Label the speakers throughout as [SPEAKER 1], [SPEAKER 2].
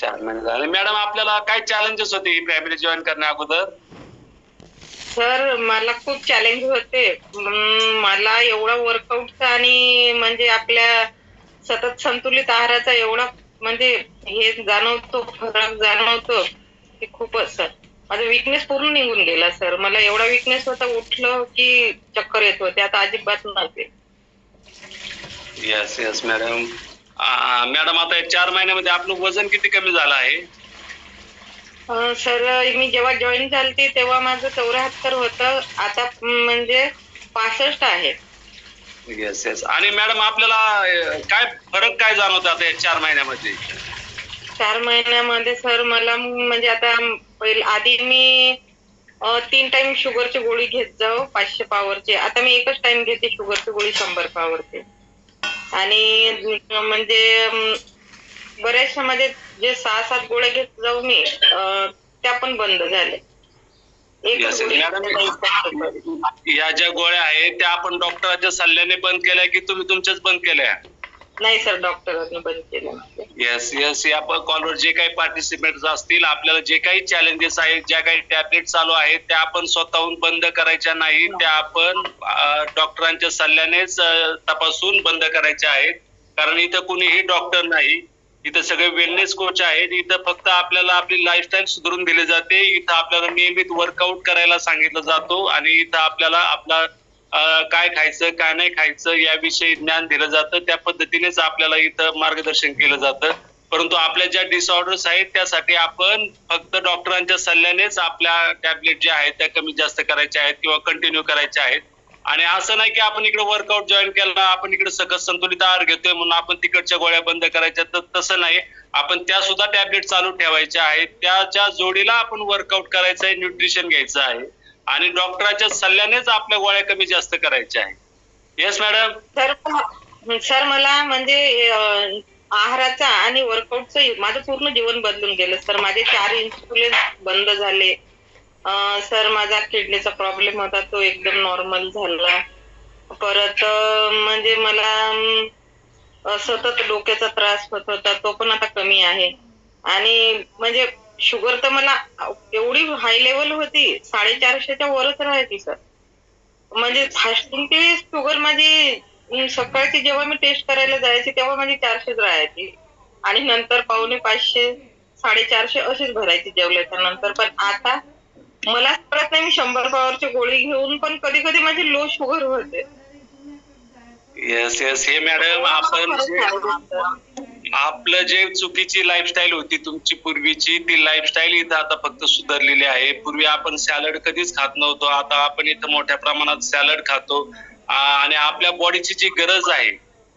[SPEAKER 1] चार महिने झाले. मॅडम आपल्याला काय चॅलेंजेस होते ही फॅमिली जॉईन करण्या अगोदर?
[SPEAKER 2] सर मला खूप चॅलेंज होते. मला एवढा वर्कआउटचा आणि म्हणजे आपल्या सतत संतुलित आहाराचा एवढा म्हणजे हे जाणवतो फरक जाणवतो की खूपच सर. माझा विकनेस पूर्ण निघून गेला सर. मला एवढा विकनेस होता उठलं की चक्कर येत होते. आता अजिबात नव्हते
[SPEAKER 1] येस येस मॅडम मॅडम आता या चार महिन्यामध्ये आपलं वजन किती कमी झालं आहे?
[SPEAKER 2] अं, सर मी जेव्हा जॉईन झालते तेव्हा माझं चौऱ्याहत्तर होतं. आता म्हणजे पासष्ट आहे.
[SPEAKER 1] येस येस आणि मॅडम आपल्याला अं, काय फरक काय जाणवतं आता या चार महिन्यामध्ये?
[SPEAKER 2] चार महिन्यामध्ये सर मला म्हणजे आता पहिल आधी मी अं, तीन टाइम शुगरची गोळी घेत जाऊ पाचशे पावरची आता मी एकच टाइम घेते शुगरची गोळी शंभर पावरची आणि म्हणजे बऱ्याचशा मध्ये जे सहा सात गोळ्या घेत जाऊ मी त्या पण बंद झाल्या.
[SPEAKER 1] या ज्या गोळ्या आहेत त्या आपण डॉक्टरांच्या सल्ल्याने बंद केल्या की तुम्ही तुमच्याच बंद केल्या?
[SPEAKER 2] नाही सर डॉक्टरांनी बंद केलं
[SPEAKER 1] येस येस या कॉलवर जे काही पार्टिसिपेंट असतील आपल्याला जे काही चॅलेंजेस आहेत ज्या काही टॅबलेट चालू आहेत त्या आपण स्वतःहून बंद करायच्या नाही त्या आपण डॉक्टरांच्या सल्ल्यानेच तपासून बंद करायच्या आहेत. कारण इथं कुणीही डॉक्टर नाही. इथं सगळे वेलनेस कोच आहेत. इथं फक्त आपल्याला आपली लाईफस्टाईल सुधारून दिली जाते. इथं आपल्याला नियमित वर्कआउट करायला सांगितलं जातो. आणि इथं आपल्याला आपला काय खायचं काय नाही खायचं याविषयी ज्ञान दिलं जातं. त्या पद्धतीनेच आपल्याला इथं मार्गदर्शन केलं जातं. परंतु आपल्या ज्या डिसऑर्डर्स आहेत त्यासाठी आपण फक्त डॉक्टरांच्या सल्ल्यानेच आपल्या टॅबलेट ज्या आहेत त्या कमी जास्त करायच्या आहेत किंवा कंटिन्यू करायच्या आहेत. आणि असं नाही की आपण इकडे वर्कआउट जॉईन केला आपण इकडे सकस संतुलित आहार घेतोय म्हणून आपण तिकडच्या गोळ्या बंद करायच्या. तर तसं नाही. आपण त्या सुद्धा टॅबलेट चालू ठेवायच्या आहेत. त्याच्या जोडीला आपण वर्कआउट करायचं आहे न्यूट्रिशन घ्यायचं आहे. आणि डॉक्टरांच्या सल्ल्यानेच आपल्या गोळ्या कमी जास्त करायच्या आहेत. येस मॅडम
[SPEAKER 2] सर सर मला म्हणजे आहाराचा आणि वर्कआउटचं माझं पूर्ण जीवन बदलून गेलं. सर माझे चार इन्सुलिन बंद झाले. सर माझा किडनीचा प्रॉब्लेम होता. तो एकदम नॉर्मल झाला. परत म्हणजे मला सतत डोक्याचा त्रास होत होता. तो पण आता कमी आहे. आणि म्हणजे शुगर तर मला एवढी हाय लेवल होती साडेचारशेच्या वरच राहायची सर म्हणजे फास्टिंग ते शुगर माझी सकाळची जेव्हा मी टेस्ट करायला जायची तेव्हा माझी चारशेच राहायची. आणि नंतर पावणे पाचशे साडेचारशे अशीच भरायची जेवल्याच्या नंतर. पण आता मला कळत नाही मी शंभर पावरची गोळी घेऊन पण कधी कधी माझी लो शुगर होते.
[SPEAKER 1] येस येस हे मॅडम आपण आपलं जे चुकीची लाईफस्टाईल होती तुमची पूर्वीची ती लाईफस्टाईल इथं आता फक्त सुधारलेली आहे. पूर्वी आपण सॅलड कधीच खात नव्हतो. आता आपण इथं मोठ्या प्रमाणात सॅलड खातो. आणि आपल्या बॉडीची जी गरज आहे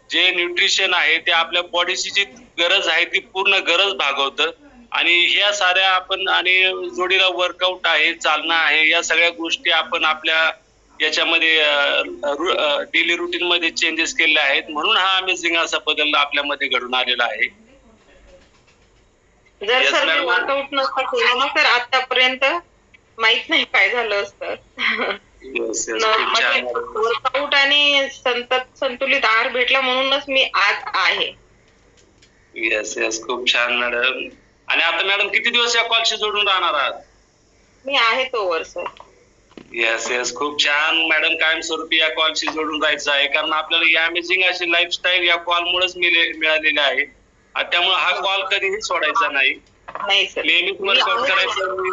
[SPEAKER 1] जे न्यूट्रिशन आहे ते आपल्या बॉडीची जी गरज आहे ती पूर्ण गरज भागवतं. आणि ह्या साऱ्या आपण आणि जोडीला वर्कआउट आहे चालणं आहे या सगळ्या गोष्टी आपण आपल्या याच्यामध्ये डेली रुटीन मध्ये चेंजेस केले आहेत. म्हणून हा अमेझिंग असा बदल आपल्यामध्ये घडून आलेला आहे.
[SPEAKER 2] जर सर मी. वर्कआउट नसता केलं ना तर आतापर्यंत माहीत नाही काय झालं असतं. वर्कआउट आणि संतत संतुलित आहार भेटला म्हणूनच मी आज आहे.
[SPEAKER 1] येस येस खूप छान मॅडम आणि आता मॅडम किती दिवस या कॉलशी जोडून राहणार आहात?
[SPEAKER 2] मी आहे तोवर सर.
[SPEAKER 1] येस येस खूप छान. मॅडम कायमस्वरूपी या कॉलशी जोडून राहायचं आहे. कारण आपल्याला ही अमेझिंग अशी लाईफस्टाईल या कॉलमुळेच मिळे- मिळालेली आहे. त्यामुळे हा कॉल कधीही सोडायचा नाही.
[SPEAKER 2] नाही सर
[SPEAKER 1] नियमित वर्कआउट करायचं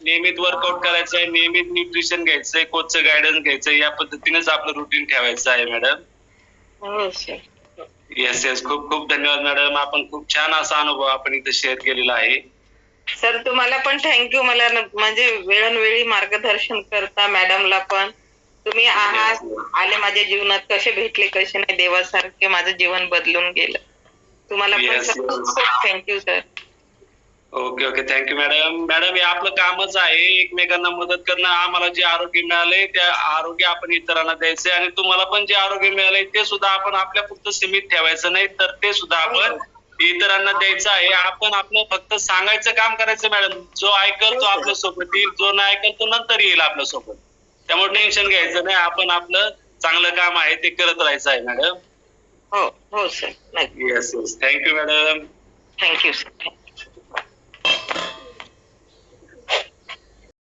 [SPEAKER 1] नियमित वर्कआउट करायचं आहे. नियमित न्यूट्रिशन घ्यायचंय कोचचं गायडन्स घ्यायचंय या पद्धतीनेच आपलं रुटीन ठेवायचं आहे मॅडम येस येस खूप खूप धन्यवाद मॅडम आपण खूप छान असा अनुभव आपण इथे शेअर केलेला आहे.
[SPEAKER 2] सर तुम्हाला पण थँक्यू मला म्हणजे वेळोवेळी मार्गदर्शन करता मॅडमला पण. तुम्ही आहात आले माझ्या जीवनात. कसे भेटले कसे नाही देवासारखे माझं जीवन बदलून गेलं. तुम्हाला पण
[SPEAKER 1] Yes,
[SPEAKER 2] सर
[SPEAKER 1] yes.
[SPEAKER 2] खूप खूप thank you sir
[SPEAKER 1] okay okay thank you madam madam हे आपलं कामच आहे. एकमेकांना मदत करणं. आम्हाला जे आरोग्य मिळालंय त्या आरोग्य आपण इतरांना द्यायचंय आणि तुम्हाला पण जे आरोग्य मिळालंय ते सुद्धा आपण आपल्या पुरतं सीमित ठेवायचं नाही तर ते सुद्धा आपण इतरांना द्यायचं आहे. आपण आपलं फक्त सांगायचं काम करायचं मॅडम. जो ऐकल तो आपल्यासोबत येईल. जो नाही ऐकल तो नंतर येईल आपल्यासोबत. त्यामुळे टेन्शन घ्यायचं नाही. आपण आपलं चांगलं काम आहे ते करत राहायचं आहे मॅडम.
[SPEAKER 2] हो हो sir
[SPEAKER 1] yes yes thank you madam
[SPEAKER 2] thank you sir